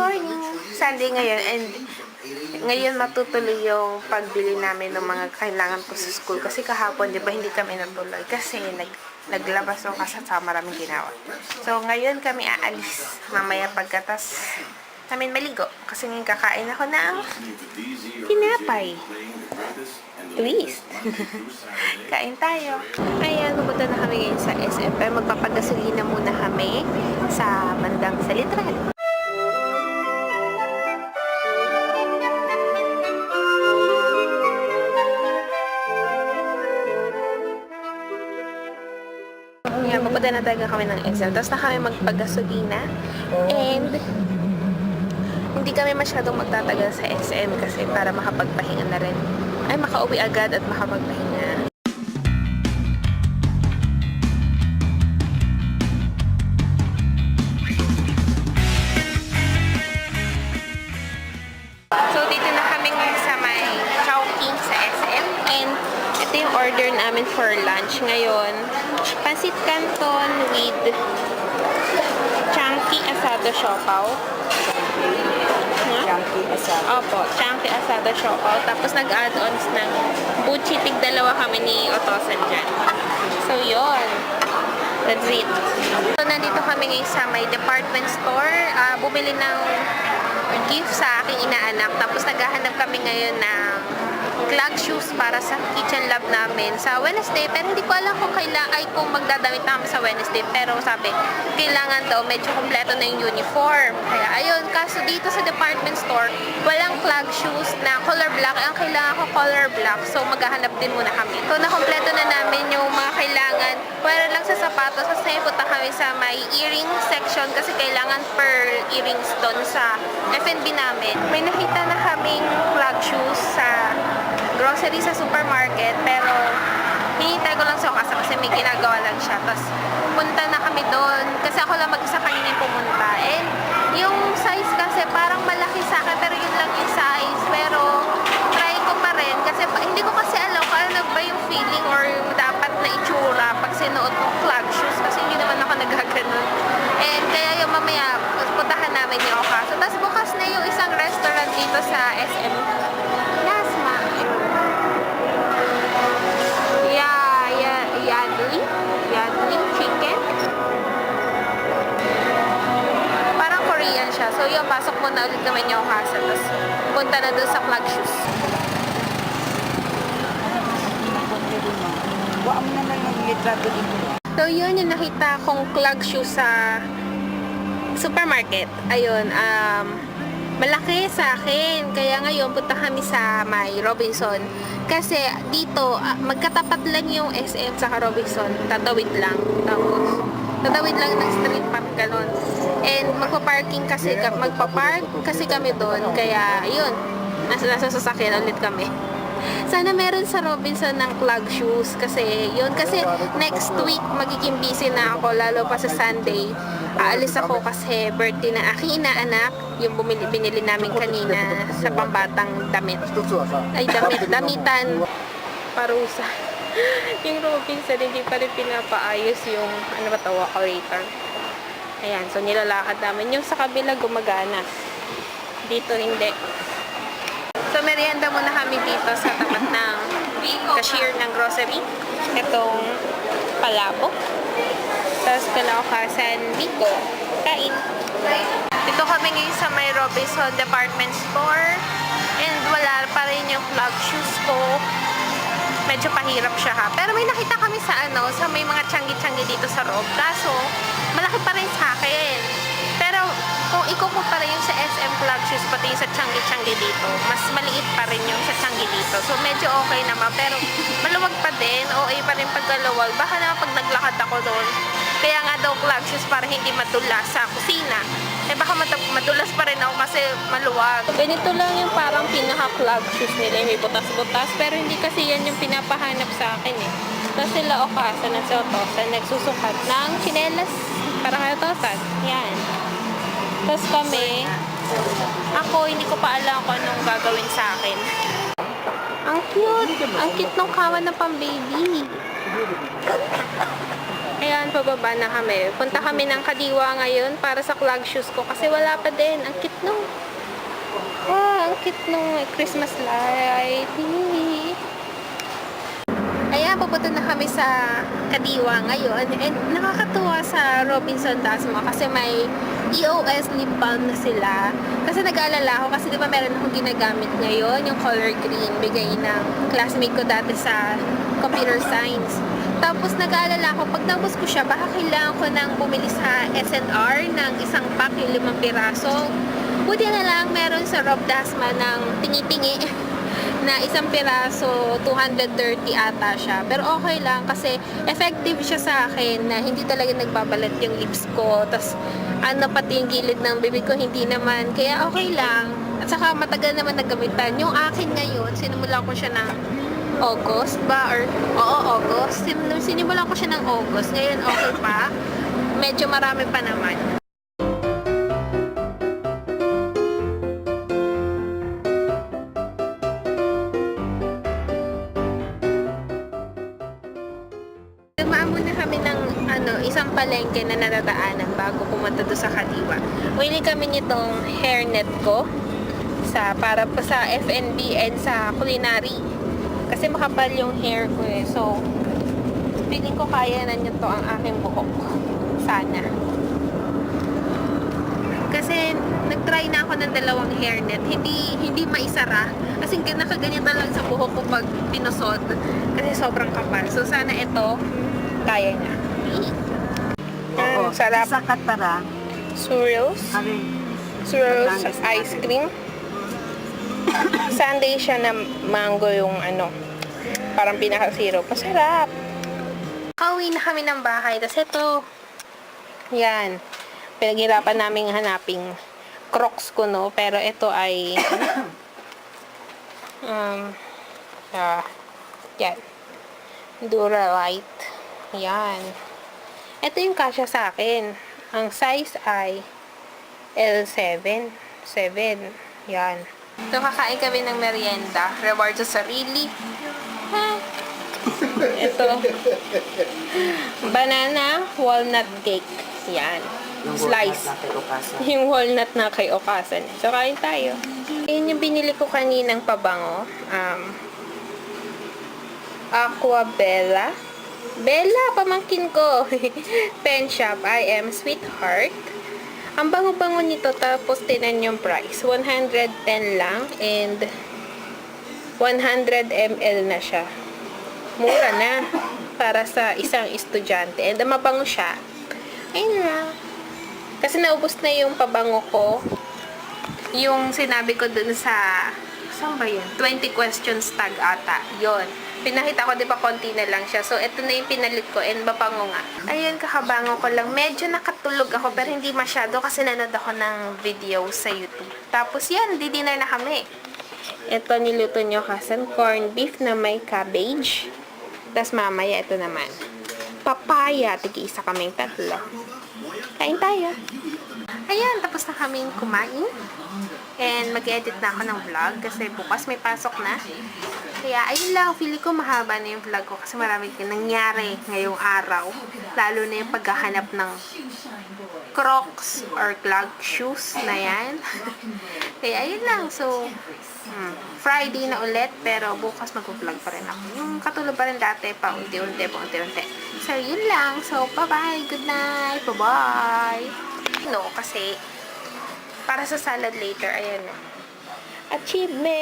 morning! Sunday ngayon and ngayon matutuloy yung pagbili namin ng mga kailangan ko sa school kasi kahapon, di ba, hindi kami natuloy kasi nag, naglabas ako kasi sa maraming ginawa. So, ngayon kami aalis mamaya pagkatas namin maligo kasi ngayon kakain ako ng tinapay. Twist. Kain tayo. Ayan, pupunta na kami ngayon sa. Pero magpapagasolina muna kami sa bandang Salitran. Ayan, pupunta na talaga kami ng SM. Tapos na kami magpagasolina. And hindi kami masyadong magtatagal sa SM kasi para makapagpahinga na rin. Ay, makauwi agad at makapagpahinga. Order namin for lunch ngayon. Pansit Canton with chunky asado siopaw. Chunky asado. Opo, chunky asado siopaw. Tapos nag-add-ons ng buchi. Tig dalawa kami ni Otosan dyan. So, yon That's it. So, nandito kami ngayon sa may department store. Ah, bumili ng gift sa aking inaanak. Tapos naghahanap kami ngayon ng clog shoes para sa kitchen lab namin sa Wednesday. Pero hindi ko alam kung kailangan, ay kung magdadamit na sa Wednesday. Pero sabi, kailangan daw medyo kompleto na yung uniform. Kaya ayun, kaso dito sa department store, walang clog shoes na color black. Ang kailangan ko color black. So maghahanap din muna kami. So nakompleto na namin yung mga kailangan. Wala lang sa sapatos. Kasi punta kami sa may earring section kasi kailangan per earrings doon sa F&B namin. May nakita na kaming clog shoes sa grocery sa supermarket pero hinihintay ko lang sa kasa kasi may ginagawa lang siya. Tapos punta na yun, pasok mo na ulit naman yung Okaso. Tapos punta na dun sa plug shoes. Wa mo naman mag-litrato dito. So yun yung nakita kong clog shoes sa supermarket. Ayun, um, malaki sa akin. Kaya ngayon, punta kami sa may Robinson. Kasi dito, ah, magkatapat lang yung SM sa Robinson. Tatawid lang. Tapos, tatawid lang ng street park ganon. And magpa-parking kasi, ka- magpa-park kasi kami doon. Kaya, yun, nasa, nasa sasakyan ulit kami. Sana meron sa Robinson ng clog shoes kasi yun kasi next week magiging busy na ako lalo pa sa Sunday. Aalis ako kasi birthday na aking inaanak yung bumili, binili namin kanina sa pambatang damit. Ay damit, damitan. Parusa. yung Robinson hindi pa rin pinapaayos yung ano ba to, operator. Ayan, so nilalakad namin. Yung sa kabila gumagana. Dito hindi. So, merienda muna kami dito sa tapat ng cashier ng grocery. Itong palabo. Tapos kalaukasan Biko. Kain. Dito kami ngayon sa may Robinson Department Store. And wala pa rin yung plug shoes ko. Medyo pahirap siya ha. Pero may nakita kami sa ano, sa may mga tiyanggi-tiyanggi dito sa Rob. Kaso, kung ikukumpara yung sa SM plug shoes, pati yung sa tiyanggi-tiyanggi dito, mas maliit pa rin yung sa tiyanggi dito. So, medyo okay naman. Pero, maluwag pa din. OA pa rin pagkaluwag. Baka naman pag naglakad ako doon, kaya nga daw plug shoes para hindi madulas sa kusina. Eh, baka mad- madulas pa rin ako kasi maluwag. Ganito lang yung parang pinaka-plug shoes nila. May butas-butas. Pero hindi kasi yan yung pinapahanap sa akin eh. Tapos sila Okasa na sa Otosan nagsusukat ng chinelas para kay Otosan. Yan. Tapos kami, ako hindi ko pa alam kung anong gagawin sa akin. Ang cute! Ang cute ng kawan ng pang-baby. Ayan, pababa na kami. Punta kami ng Kadiwa ngayon para sa clog shoes ko kasi wala pa din. Ang cute nung. Wow, ang cute nung Christmas light. Ayan, pupunta na kami sa Kadiwa ngayon. And nakakatuwa sa Robinson Dasma kasi may EOS lip balm na sila. Kasi nag-aalala ako kasi di ba meron akong ginagamit ngayon, yung color green, bigay ng classmate ko dati sa computer science. Tapos nag-aalala ako, pag naubos ko siya, baka kailangan ko nang bumili sa SNR ng isang pack yung limang piraso. Buti na lang meron sa Rob Dasma ng tingi-tingi na isang piraso, 230 ata siya. Pero okay lang kasi effective siya sa akin na hindi talaga nagbabalat yung lips ko. Tapos ano pati yung gilid ng bibig ko, hindi naman. Kaya okay lang. At saka matagal naman nagamitan. Yung akin ngayon, sinimula ko siya ng August ba? Or, oo, August. Sim- Sinimulan ko siya ng August. Ngayon, okay pa. Medyo marami pa naman. Isang palengke na natataanan bago pumunta doon sa Kadiwa. Wili kami nitong hairnet ko sa para pa sa FNB and sa culinary. Kasi makapal yung hair ko eh. So, feeling ko kaya na nito ang aking buhok. Sana. Kasi nag-try na ako ng dalawang hairnet. Hindi hindi maisara. Kasi nakaganyan talaga sa buhok ko pag pinusod. Kasi sobrang kapal. So, sana ito kaya niya. Sarap. Sa Katara, Swirls. Swirls Batangas. ice cream. Sunday siya na mango yung ano, parang pinaka-zero. Masarap. Kauwi na kami ng bahay. Tapos ito, yan. Pinaghirapan namin hanaping crocs ko, no? Pero ito ay, um, ah, yan. Duralite. Yan. Ito yung kasya sa akin. Ang size ay L7. 7. Yan. So, kakain kami ng merienda. Reward sa sarili. Ha? Ito. Banana walnut cake. Yan. Slice. Yung walnut na kay Okasan. So, kain tayo. Ayun yung binili ko kaninang pabango. Um, Aqua Bella. Pamangkin ko. Pen shop. I am sweetheart. Ang bango-bango nito, tapos tinan yung price. 110 lang and 100 ml na siya. Mura na para sa isang estudyante. And mabango siya. Ayun na. Kasi naubos na yung pabango ko. Yung sinabi ko dun sa saan ba yun? 20 questions tag ata. Yon. Pinakita ko, di ba, konti na lang siya. So, ito na yung pinalit ko and mapango nga. Ayun, kakabango ko lang. Medyo nakatulog ako, pero hindi masyado kasi nanood ako ng video sa YouTube. Tapos yan, di-dinner na kami. Ito niluto nyo kasan, corned beef na may cabbage. Tapos mamaya, ito naman. Papaya, tigi-isa kaming tatlo. Kain tayo. Ayan, tapos na kaming kumain. And mag-edit na ako ng vlog kasi bukas may pasok na. Kaya ayun lang, feeling ko mahaba na yung vlog ko kasi marami nangyari ngayong araw. Lalo na yung paghahanap ng crocs or clog shoes na yan. Kaya ayun lang, so hmm, Friday na ulit pero bukas mag-vlog pa rin ako. Yung katulad pa rin dati, pa unti-unti, pa unti-unti. So yun lang, so bye-bye, good night, bye-bye. No, kasi para sa salad later, ayan o. Achievement!